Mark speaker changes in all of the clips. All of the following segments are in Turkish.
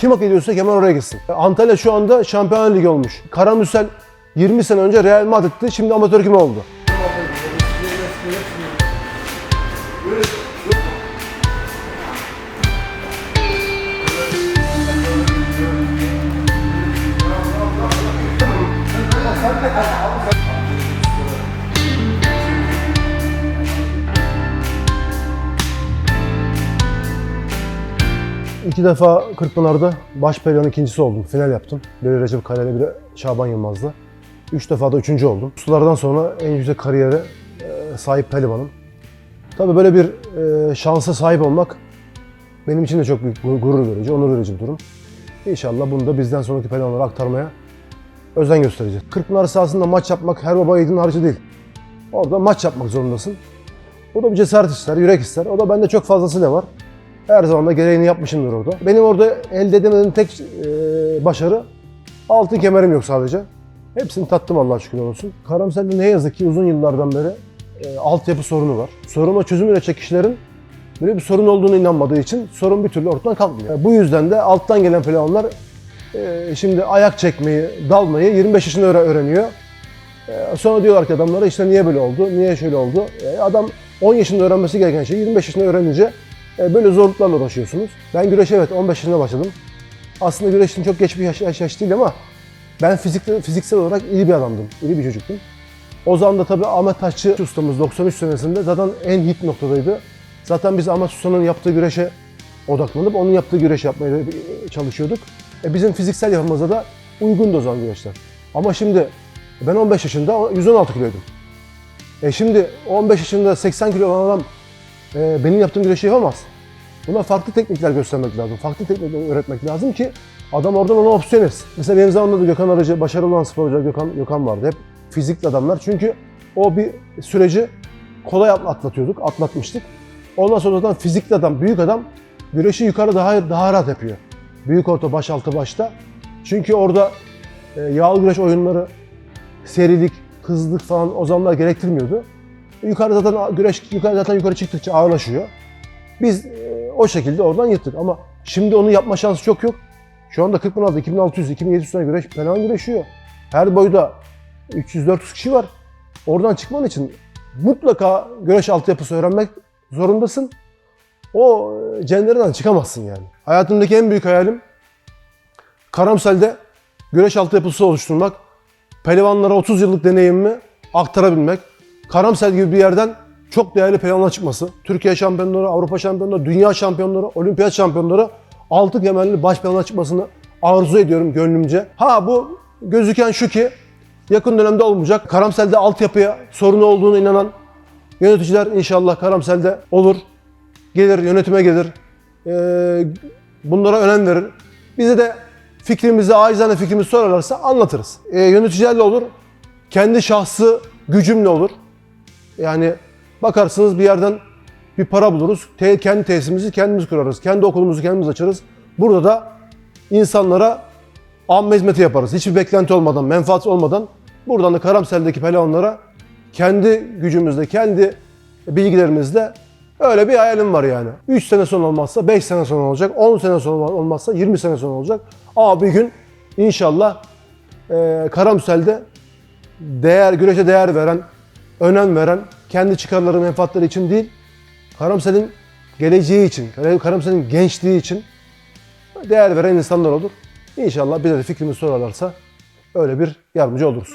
Speaker 1: Kim hak ediyorsa hemen oraya gitsin. Antalya şu anda Şampiyonlar Ligi olmuş. Karamürsel 20 sene önce Real Madrid'ti. Şimdi amatör küme oldu. İki defa Kırkpınar'da baş pehlivan ikincisi oldum. Final yaptım. Biri Recep Kaya'yla biri Şaban Yılmaz'la. Üç defa da üçüncü oldum. Sulardan sonra en yüksek kariyere e, sahip pehlivanım. Tabii böyle bir e, şansa sahip olmak benim için de çok büyük gu- gurur verici, onur verici bir durum. İnşallah bunu da bizden sonraki pehlivanlara aktarmaya özen göstereceğiz. Kırkpınar sahasında maç yapmak her baba yiğidin harcı değil. Orada maç yapmak zorundasın. O da bir cesaret ister, yürek ister. O da bende çok fazlasıyla var. Her zaman da gereğini yapmışımdır orada. Benim orada elde edemediğim tek e, başarı altın kemerim yok sadece. Hepsini tattım Allah'a şükürler olsun. Karamsel'de ne yazık ki uzun yıllardan beri e, altyapı sorunu var. Soruna çözüm üretecek kişilerin böyle bir sorun olduğunu inanmadığı için sorun bir türlü ortadan kalkmıyor. E, bu yüzden de alttan gelen planlar e, şimdi ayak çekmeyi, dalmayı 25 yaşında öğre- öğreniyor. E, sonra diyorlar ki adamlara işte niye böyle oldu, niye şöyle oldu. E, adam 10 yaşında öğrenmesi gereken şeyi 25 yaşında öğrenince böyle zorluklarla uğraşıyorsunuz. Ben güreşe evet 15 yaşında başladım. Aslında güreşin çok geç bir yaş, yaş, yaş değil ama ben fiziksel, fiziksel olarak iyi bir adamdım, iyi bir çocuktum. O zaman da tabii Ahmet Taşçı ustamız 93 senesinde zaten en hit noktadaydı. Zaten biz Ahmet Usta'nın yaptığı güreşe odaklanıp onun yaptığı güreş yapmaya e, çalışıyorduk. E bizim fiziksel yapımıza da uygundu o zaman güreşler. Ama şimdi ben 15 yaşında 116 kiloydum. E şimdi 15 yaşında 80 kilo olan adam e, benim yaptığım güreşi yapamaz. Buna farklı teknikler göstermek lazım. Farklı teknikler öğretmek lazım ki adam oradan ona opsiyon etsin. Mesela benim zamanımda da Gökhan Arıcı, başarılı olan sporcular Gökhan, Gökhan vardı. Hep fizikli adamlar. Çünkü o bir süreci kolay atla- atlatıyorduk, atlatmıştık. Ondan sonra zaten fizikli adam, büyük adam güreşi yukarı daha daha rahat yapıyor. Büyük orta, baş altı başta. Çünkü orada e, yağlı güreş oyunları, serilik, hızlılık falan o zamanlar gerektirmiyordu. Yukarı zaten güreş yukarı zaten yukarı çıktıkça ağırlaşıyor. Biz e, o şekilde oradan yırttık ama şimdi onu yapma şansı çok yok. Şu anda 40 2600, 2700 tane güreş falan güreşiyor. Her boyda 300-400 kişi var. Oradan çıkman için mutlaka güreş altyapısı öğrenmek zorundasın. O e, cendereden çıkamazsın yani. Hayatımdaki en büyük hayalim Karamsel'de güreş altyapısı oluşturmak. Pehlivanlara 30 yıllık deneyimimi aktarabilmek. Karamsel gibi bir yerden çok değerli pehlivanlar çıkması. Türkiye şampiyonları, Avrupa şampiyonları, dünya şampiyonları, olimpiyat şampiyonları altı kemerli baş pehlivanlar çıkmasını arzu ediyorum gönlümce. Ha bu gözüken şu ki yakın dönemde olmayacak. Karamsel'de altyapıya sorunu olduğunu inanan yöneticiler inşallah Karamsel'de olur. Gelir, yönetime gelir. Ee, bunlara önem verir. Bize de fikrimizi, acizane fikrimizi sorarlarsa anlatırız. Ee, yöneticilerle olur. Kendi şahsı gücümle olur. Yani bakarsınız bir yerden bir para buluruz. Te- kendi tesisimizi kendimiz kurarız. Kendi okulumuzu kendimiz açarız. Burada da insanlara amme hizmeti yaparız. Hiçbir beklenti olmadan, menfaat olmadan buradan da Karamsel'deki pehlivanlara kendi gücümüzle, kendi bilgilerimizle öyle bir hayalim var yani. 3 sene sonra olmazsa 5 sene sonra olacak, 10 sene sonra olmazsa 20 sene sonra olacak. Ama bir gün inşallah e, Karamsel'de değer, güreşe değer veren, önem veren, kendi çıkarları, menfaatleri için değil, Karamsel'in geleceği için, Karamsel'in gençliği için değer veren insanlar olur. İnşallah bize de fikrimizi sorarlarsa öyle bir yardımcı oluruz.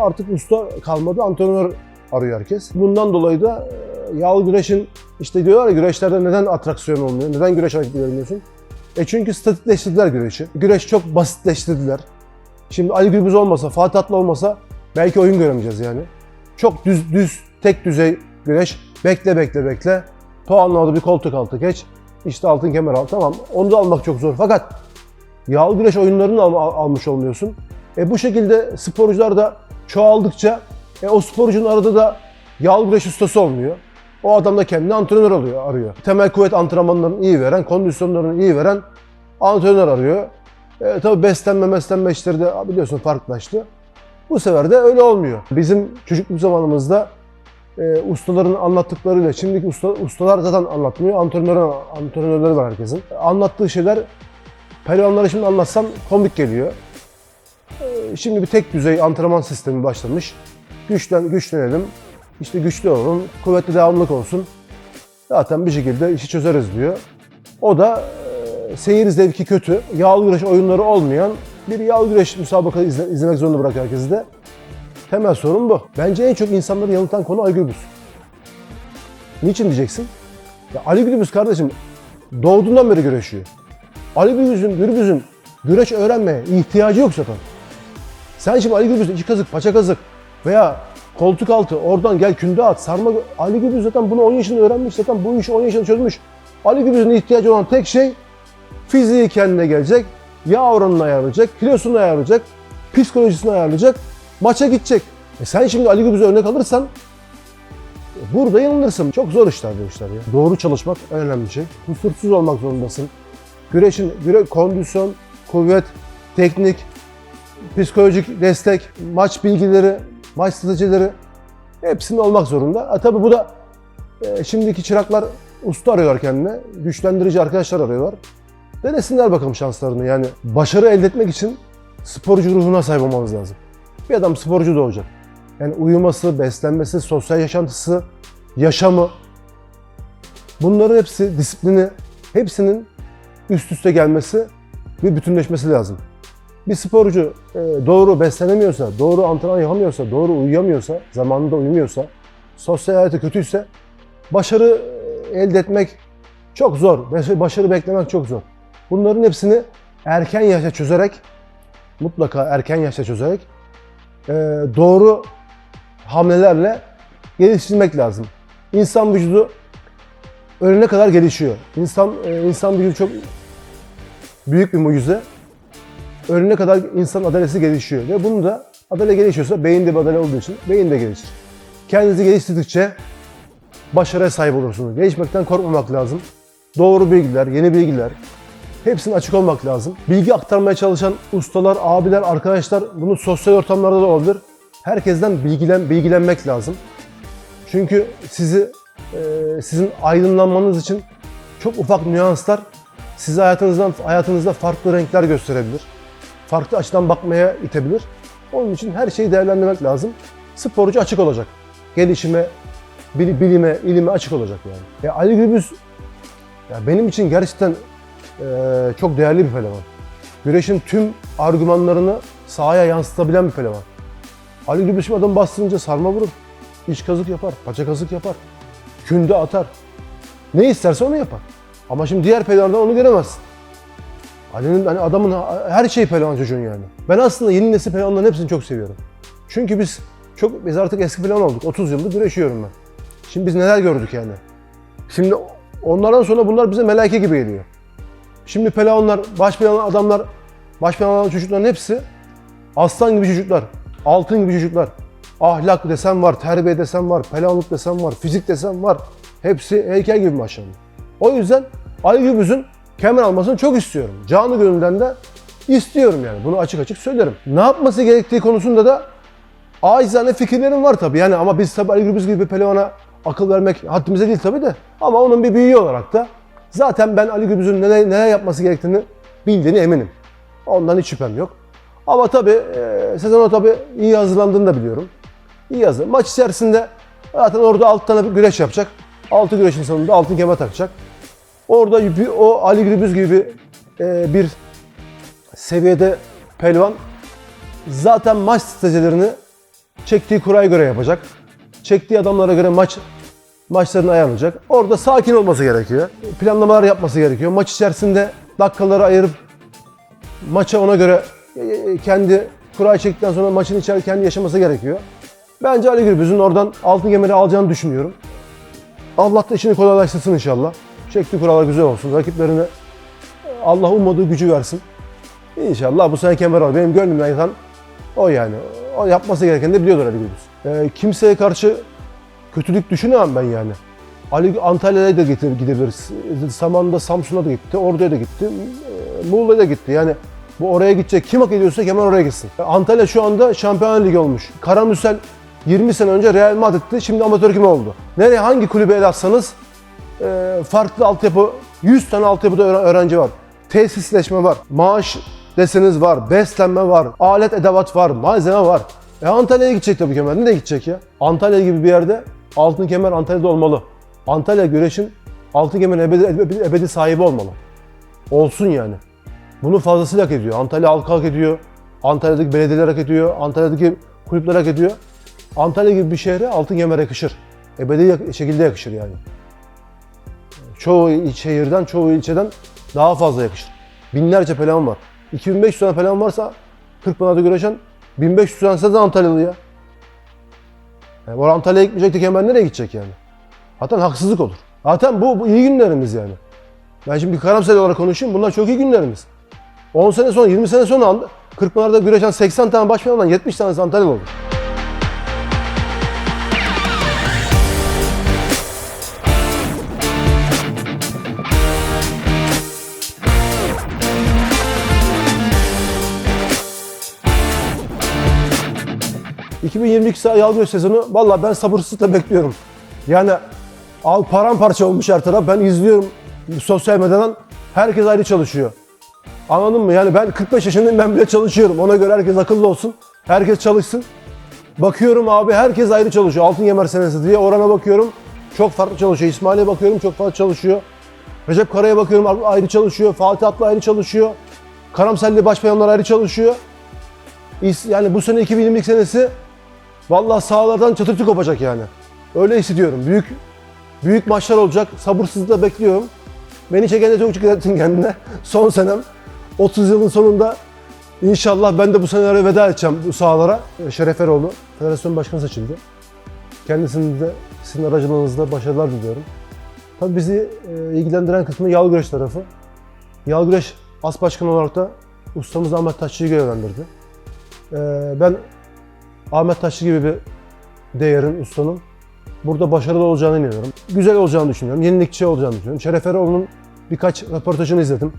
Speaker 1: Artık usta kalmadı, antrenör arıyor herkes. Bundan dolayı da e, yağlı güreşin işte diyorlar ya güreşlerde neden atraksiyon olmuyor, neden güreş hareketi görmüyorsun? E çünkü statikleştirdiler güreşi. Güreş çok basitleştirdiler. Şimdi Ali Gürbüz olmasa, Fatih Atlı olmasa belki oyun göremeyeceğiz yani. Çok düz, düz, tek düzey güreş. Bekle, bekle, bekle. Puanla aldı bir koltuk altı geç. İşte altın kemer al. Tamam onu da almak çok zor. Fakat yağlı güreş oyunlarını al- almış olmuyorsun. E bu şekilde sporcular da çoğaldıkça e o sporcunun arada da yağlı güreş ustası olmuyor. O adam da kendine antrenör oluyor, arıyor. Temel kuvvet antrenmanlarını iyi veren, kondisyonlarını iyi veren Antrenör arıyor. E, tabii beslenme beslenme işleri de biliyorsun farklılaştı. Bu sefer de öyle olmuyor. Bizim çocukluk zamanımızda e, ustaların anlattıklarıyla şimdiki usta, ustalar zaten anlatmıyor. Antrenör, antrenörleri var herkesin. Anlattığı şeyler pehlivanlara şimdi anlatsam komik geliyor. E, şimdi bir tek düzey antrenman sistemi başlamış. Güçlen, güçlenelim, işte güçlü olalım, kuvvetli devamlılık olsun. Zaten bir şekilde işi çözeriz diyor. O da e, seyir zevki kötü, yağlı güreş oyunları olmayan bir yağlı güreş müsabakası izle- izlemek zorunda bırakıyor herkesi de. Temel sorun bu. Bence en çok insanları yanıltan konu Ali Gürbüz. Niçin diyeceksin? Ya Ali Gürbüz kardeşim doğduğundan beri güreşiyor. Ali Gürbüz'ün, Gürbüz'ün güreş öğrenmeye ihtiyacı yok zaten. Sen şimdi Ali Gürbüz'ün iki kazık, paça kazık veya koltuk altı oradan gel künde at, sarma... Ali Gürbüz zaten bunu 10 yaşında öğrenmiş, zaten bu işi 10 yaşında çözmüş. Ali Gürbüz'ün ihtiyacı olan tek şey fiziği kendine gelecek, yağ oranını ayarlayacak, kilosunu ayarlayacak, psikolojisini ayarlayacak, maça gidecek. E sen şimdi Ali Gürbüz'e örnek alırsan burada yanılırsın. Çok zor işler bu işler ya. Doğru çalışmak önemli şey. Kusursuz olmak zorundasın. Güreşin, güre, kondisyon, kuvvet, teknik, psikolojik destek, maç bilgileri, maç stratejileri hepsinin olmak zorunda. E, tabii bu da e, şimdiki çıraklar usta arıyorlar kendine. Güçlendirici arkadaşlar arıyorlar. Denesinler bakalım şanslarını. Yani başarı elde etmek için sporcu ruhuna sahip olmamız lazım. Bir adam sporcu doğacak. Yani uyuması, beslenmesi, sosyal yaşantısı, yaşamı bunların hepsi disiplini, hepsinin üst üste gelmesi ve bütünleşmesi lazım. Bir sporcu e, doğru beslenemiyorsa, doğru antrenman yapamıyorsa, doğru uyuyamıyorsa, zamanında uyumuyorsa, sosyal hayatı kötüyse başarı e, elde etmek çok zor. Baş- Başarı beklemek çok zor. Bunların hepsini erken yaşta çözerek, mutlaka erken yaşta çözerek e, doğru hamlelerle geliştirmek lazım. İnsan vücudu ölene kadar gelişiyor. İnsan insan vücudu çok büyük bir mucize. Ölene kadar insan adalesi gelişiyor ve bunu da adale gelişiyorsa beyinde bir adale olduğu için beyin de gelişir. Kendinizi geliştirdikçe başarıya sahip olursunuz. Gelişmekten korkmamak lazım. Doğru bilgiler, yeni bilgiler, hepsine açık olmak lazım. Bilgi aktarmaya çalışan ustalar, abiler, arkadaşlar bunu sosyal ortamlarda da olabilir. Herkesten bilgilen, bilgilenmek lazım. Çünkü sizi e, sizin aydınlanmanız için çok ufak nüanslar sizi hayatınızdan hayatınızda farklı renkler gösterebilir. Farklı açıdan bakmaya itebilir. Onun için her şeyi değerlendirmek lazım. Sporcu açık olacak. Gelişime, bil- bilime, ilime açık olacak yani. Ya Ali Gürbüz ya benim için gerçekten eee, çok değerli bir pehlivan. Güreşin tüm argümanlarını sahaya yansıtabilen bir pehlivan. Ali Gürbüz şimdi adam bastırınca sarma vurur. İç kazık yapar, paça kazık yapar. Künde atar. Ne isterse onu yapar. Ama şimdi diğer pehlivanlardan onu göremezsin. Ali'nin hani adamın her şeyi pehlivan çocuğun yani. Ben aslında yeni nesil pehlivanların hepsini çok seviyorum. Çünkü biz çok biz artık eski pehlivan olduk. 30 yıldır güreşiyorum ben. Şimdi biz neler gördük yani. Şimdi onlardan sonra bunlar bize meleke gibi geliyor. Şimdi pehlivanlar, baş pehlivan adamlar, baş pehlivan çocukların hepsi aslan gibi çocuklar. Altın gibi çocuklar. Ahlak desem var, terbiye desem var, pehlivanlık desem var, fizik desem var. Hepsi heykel gibi maşallah. O yüzden Ali Gürbüz'ün kemer almasını çok istiyorum. Canı gönülden de istiyorum yani. Bunu açık açık söylerim. Ne yapması gerektiği konusunda da acizane fikirlerim var tabii. Yani ama biz tabii Ali Gürbüz gibi bir pelevana akıl vermek haddimize değil tabii de. Ama onun bir büyüğü olarak da zaten ben Ali Gürbüz'ün neler, neler yapması gerektiğini bildiğini eminim. Ondan hiç şüphem yok. Ama tabii e, sezona tabii iyi hazırlandığını da biliyorum. İyi hazır. Maç içerisinde zaten orada 6 tane güreş yapacak. 6 güreşin sonunda altın kemer takacak. Orada bir- o Ali Gürbüz gibi e, bir seviyede pelvan zaten maç stratejilerini çektiği kuraya göre yapacak. Çektiği adamlara göre maç maçlarını ayarlayacak. Orada sakin olması gerekiyor. Planlamalar yapması gerekiyor. Maç içerisinde dakikaları ayırıp maça ona göre e, e, kendi kurayı çektikten sonra maçın içeri kendi yaşaması gerekiyor. Bence Ali Gürbüz'ün oradan altın kemeri alacağını düşünüyorum. Allah da işini kolaylaştırsın inşallah. Çektiği kurallar güzel olsun. Rakiplerine Allah ummadığı gücü versin. İnşallah bu sene kemer alır. Benim gönlümden yatan o yani. O yapması gereken de biliyordur Ali Gürbüz. Ee, kimseye karşı kötülük düşünemem ben yani. Ali Antalya'ya da getir, gidebilir. Zamanında Samsun'a da gitti, Ordu'ya da gitti. Ee, Muğla'ya gitti. Yani bu oraya gidecek. Kim hak ediyorsa hemen oraya gitsin. Antalya şu anda Şampiyonlar Ligi olmuş. Karamürsel 20 sene önce Real Madrid'ti. Şimdi amatör küme oldu. Nereye hangi kulübe el atsanız e, farklı altyapı, 100 tane altyapıda öğren- öğrenci var. Tesisleşme var. Maaş deseniz var. Beslenme var. Alet edevat var. Malzeme var. E Antalya'ya gidecek tabii kemer. Nereye gidecek ya? Antalya gibi bir yerde altın kemer Antalya'da olmalı. Antalya güreşin altın kemerin ebedi, ebedi, ebedi sahibi olmalı. Olsun yani. Bunu fazlasıyla hak ediyor. Antalya halkı hak ediyor. Antalya'daki belediyeler hak ediyor. Antalya'daki kulüpler hak ediyor. Antalya gibi bir şehre altın kemer yakışır. Ebedi şekilde yakışır yani. Çoğu il- şehirden, çoğu ilçeden daha fazla yakışır. Binlerce pelan var. 2500 tane pelan varsa 40 Pınar'da güreşen 1500 tanesi de Antalyalı ya. Yani bu Antalya'ya gitmeyecek de kemer nereye gidecek yani? Zaten haksızlık olur. Zaten bu, bu iyi günlerimiz yani. Ben şimdi bir karamsar olarak konuşayım. Bunlar çok iyi günlerimiz. 10 sene sonra, 20 sene sonra Ant- Kırkpınar'da güreşen 80 tane başkanından 70 tanesi Antalyalı olur. ...2022 yal göğüs sezonu... ...valla ben sabırsızlıkla bekliyorum. Yani... ...al paramparça olmuş her taraf. Ben izliyorum sosyal medyadan... ...herkes ayrı çalışıyor. Anladın mı? Yani ben 45 yaşındayım ben bile çalışıyorum. Ona göre herkes akıllı olsun. Herkes çalışsın. Bakıyorum abi herkes ayrı çalışıyor. Altın Yemer senesi diye orana bakıyorum. Çok farklı çalışıyor. İsmail'e bakıyorum çok farklı çalışıyor. Recep Kara'ya bakıyorum ayrı çalışıyor. Fatih Atlı ayrı çalışıyor. Karamselli başbayanlar ayrı çalışıyor. Yani bu sene 2022 senesi vallahi sahalardan çatırtı kopacak yani. Öyle hissediyorum. Büyük büyük maçlar olacak. Sabırsızlıkla bekliyorum. Beni çeken de çok ettin kendine. Son senem. 30 yılın sonunda inşallah ben de bu senelere veda edeceğim bu sahalara. Şeref Eroğlu, federasyon başkanı seçildi. Kendisinin de sizin aracılığınızda başarılar diliyorum. Tabii bizi e, ilgilendiren kısmı yal güreş tarafı. Yal güreş as başkanı olarak da ustamız Ahmet Taşçı'yı görevlendirdi. E, ben Ahmet Taşçı gibi bir değerin, ustanın burada başarılı olacağını inanıyorum. Güzel olacağını düşünüyorum. Yenilikçi olacağını düşünüyorum. Şeref Eroğlu'nun birkaç röportajını izledim.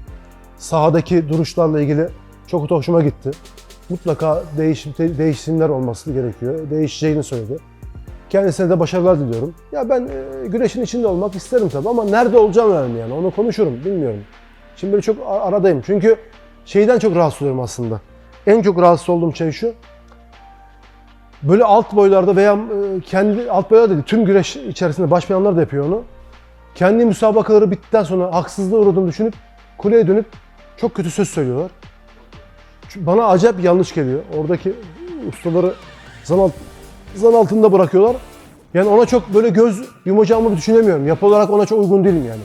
Speaker 1: Sahadaki duruşlarla ilgili çok hoşuma gitti. Mutlaka değişim, de- değişimler olması gerekiyor. Değişeceğini söyledi. Kendisine de başarılar diliyorum. Ya ben e, güreşin içinde olmak isterim tabii ama nerede olacağım yani yani onu konuşurum bilmiyorum. Şimdi böyle çok aradayım. Çünkü şeyden çok rahatsız oluyorum aslında. En çok rahatsız olduğum şey şu. Böyle alt boylarda veya e, kendi alt boylarda değil, tüm güreş içerisinde başbayanlar da yapıyor onu. Kendi müsabakaları bittikten sonra haksızlığa uğradığını düşünüp kuleye dönüp çok kötü söz söylüyorlar. Bana acayip yanlış geliyor. Oradaki ustaları zan, alt, zan altında bırakıyorlar. Yani ona çok böyle göz yumacağımı düşünemiyorum. Yapı olarak ona çok uygun değilim yani.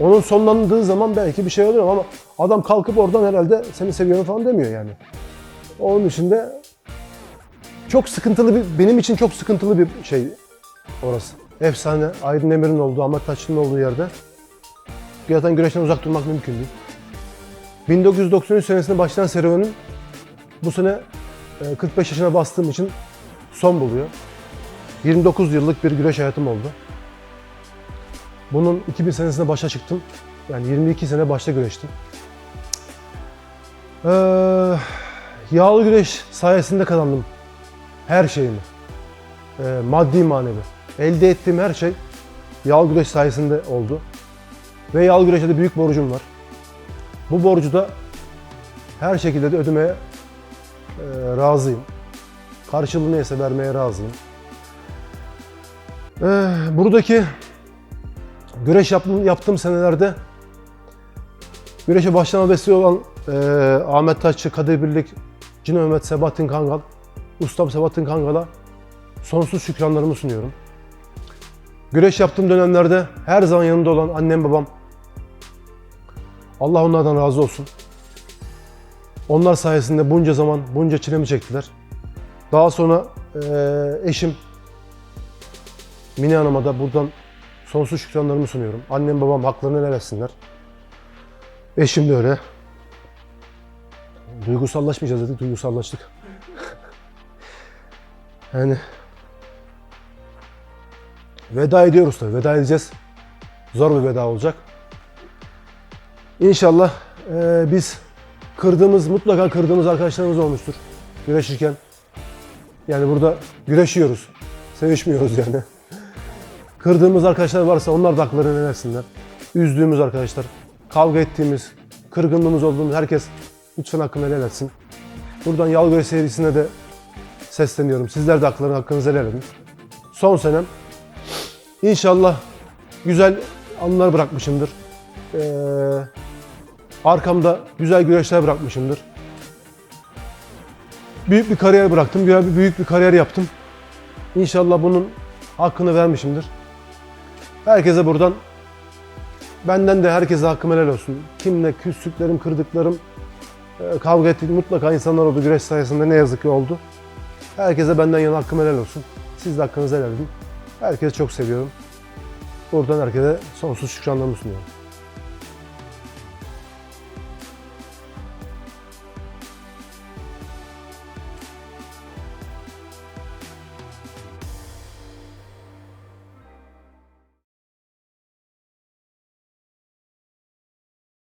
Speaker 1: Onun sonlandığı zaman belki bir şey oluyor ama adam kalkıp oradan herhalde seni seviyorum falan demiyor yani. Onun için de çok sıkıntılı bir, benim için çok sıkıntılı bir şey orası. Efsane, Aydın Demir'in olduğu, Ahmet Taşçı'nın olduğu yerde. Zaten güreşten uzak durmak mümkün değil. 1993 senesinde başlayan serüvenim bu sene e, 45 yaşına bastığım için son buluyor. 29 yıllık bir güreş hayatım oldu. Bunun 2000 senesinde başa çıktım. Yani 22 sene başta güreştim. Ee, yağlı güreş sayesinde kazandım her şeyimi. Ee, maddi manevi. Elde ettiğim her şey yağlı güreş sayesinde oldu. Ve yağlı güreşe de büyük borcum var. Bu borcu da her şekilde de ödemeye e, razıyım. Karşılığı neyse vermeye razıyım. Ee, buradaki güreş yaptığım, yaptığım senelerde güreşe başlama vesile olan e, Ahmet Taşçı, Kadir Birlik, Cino Mehmet, Sebahattin Kangal, ustam Sebahattin Kangal'a sonsuz şükranlarımı sunuyorum. Güreş yaptığım dönemlerde her zaman yanımda olan annem babam, Allah onlardan razı olsun. Onlar sayesinde bunca zaman, bunca çilemi çektiler. Daha sonra eee, eşim Mine Hanım'a da buradan sonsuz şükranlarımı sunuyorum. Annem babam haklarını helal. Eşim de öyle. Duygusallaşmayacağız dedik, duygusallaştık. Yani veda ediyoruz tabii, veda edeceğiz. Zor bir veda olacak. İnşallah Ee, biz kırdığımız, mutlaka kırdığımız arkadaşlarımız olmuştur güreşirken. Yani burada güreşiyoruz. Sevişmiyoruz yani. Kırdığımız arkadaşlar varsa onlar da haklarını versinler. Üzdüğümüz arkadaşlar, kavga ettiğimiz, kırgınlığımız olduğumuz herkes lütfen hakkını helal etsin. Buradan Yalgöre serisine de sesleniyorum. Sizler de haklarını hakkınızı helal. Son senem. İnşallah güzel anılar bırakmışımdır. Ee, arkamda güzel güreşler bırakmışımdır. Büyük bir kariyer bıraktım. Güzel bir büyük bir kariyer yaptım. İnşallah bunun hakkını vermişimdir. Herkese buradan benden de herkese hakkım helal olsun. Kimle küslüklerim, kırdıklarım, e, kavga ettiğim mutlaka insanlar oldu güreş sayesinde ne yazık ki oldu. Herkese benden yana hakkım helal olsun. Siz de hakkınızı helal edin. Herkesi çok seviyorum. Buradan herkese sonsuz şükranlarımı sunuyorum.